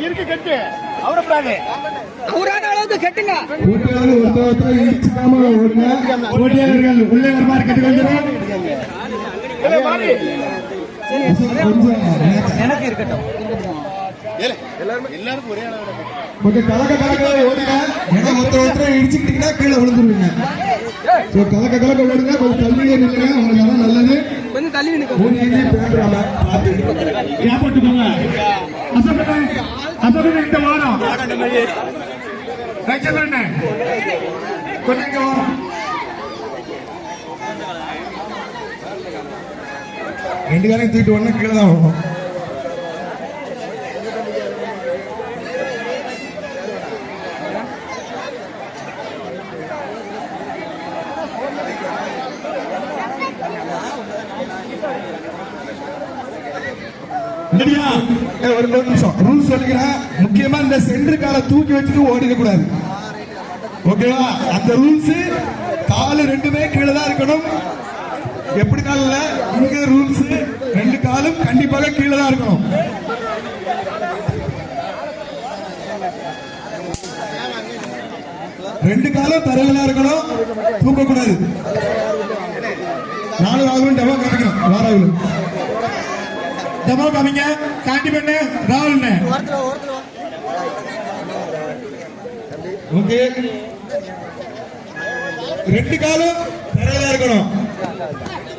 இருக்கு கட்டு அவரப்படாது அவரான அளவுக்கு கட்டுங்க இடிச்சுக்காம ஓடுங்க உள்ளே வருமாறு எனக்கு இருக்கட்டும் எல்லாருக்கும் ஒரே அளவு கொஞ்சம் கலக்க கலக்க ஓடுங்க ஏன்னா ஒருத்தர் ஒருத்தர் இடிச்சுக்கிட்டீங்கன்னா கீழே விழுந்துருவீங்க. கலக்க கலக்க ஓடுங்க கொஞ்சம் தள்ளியே நில்லுங்க. உங்களுக்கு அதான் நல்லது. கொஞ்சம் தள்ளி இந்த வாரம். கொஞ்சம் வாரம் ரெண்டு காரையும் தூக்கிட்டு ஒண்ணு கீழே தான் வரும். ஒரு ஒரு நிமிஷம். ரூல்ஸ் சொல்லிக்கிறேன் முக்கியமா இந்த சென்டர் காலை தூக்கி வச்சுட்டு ஓடிக்க கூடாது ஓகேவா அந்த ரூல்ஸ் காலு ரெண்டுமே கீழே தான் இருக்கணும். எப்படி காலில்? இங்க ரூல்ஸ் ரெண்டு காலும் கண்டிப்பாக கீழே தான் இருக்கணும். ரெண்டு காலும் தரையில இருக்கணும். தூக்க கூடாது நாலு ராகுலும் டெவா கிடைக்கணும் வா டெமோ காமிங்க காண்டி பண்ணு ராகுல்னு ஓகே ரெண்டு காலும் தரையில இருக்கணும்.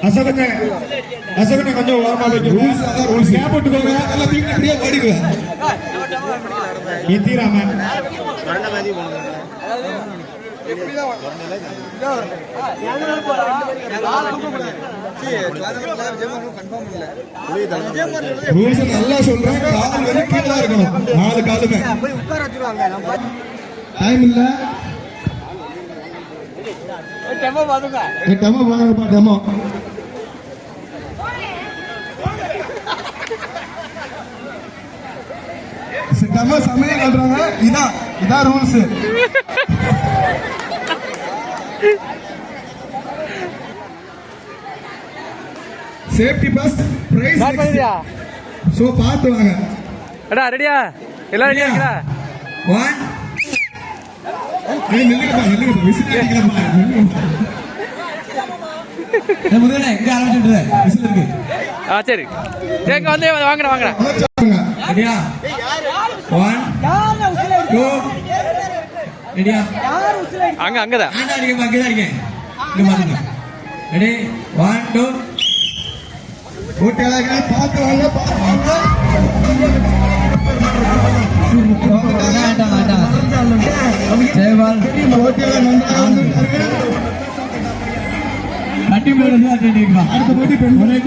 அசோகன் அசோகன் கொஞ்சம் ஓரமா ரூல்ஸ் அதான் ரூல்ஸ் கேப் போட்டுக்கோங்க. எல்லாம் தூக்கி அப்படியே ஓடிக்குவேன் எத்திராமன் ரூல்ஸ் நல்லா சொல்றேன் கால் வந்து கீழே இருக்கணும். நாலு காலுமே. போய் உட்கார வச்சிருவாங்க. டைம் இல்ல. டெமோ பாருங்க டெமோ டெமோ டெமோ சமையல் பண்றாங்க. இதான் இதான் rules safety bus price so பாத்து வாங்க. அடா ரெடியா? எல்லாம் ரெடியா இருக்கா? 1 ஏய் ஆ சரி. எங்க வந்து வாங்கடா வாங்கடா. ரெடியா? 1 2 ரெடியா? அங்க அங்க தான் அங்க ஊட்டலாக பார்த்து வாங்க பார்த்து வாங்க. ஜெயபால். கட்டி மேலே அடுத்த போட்டி பெண் ஒரே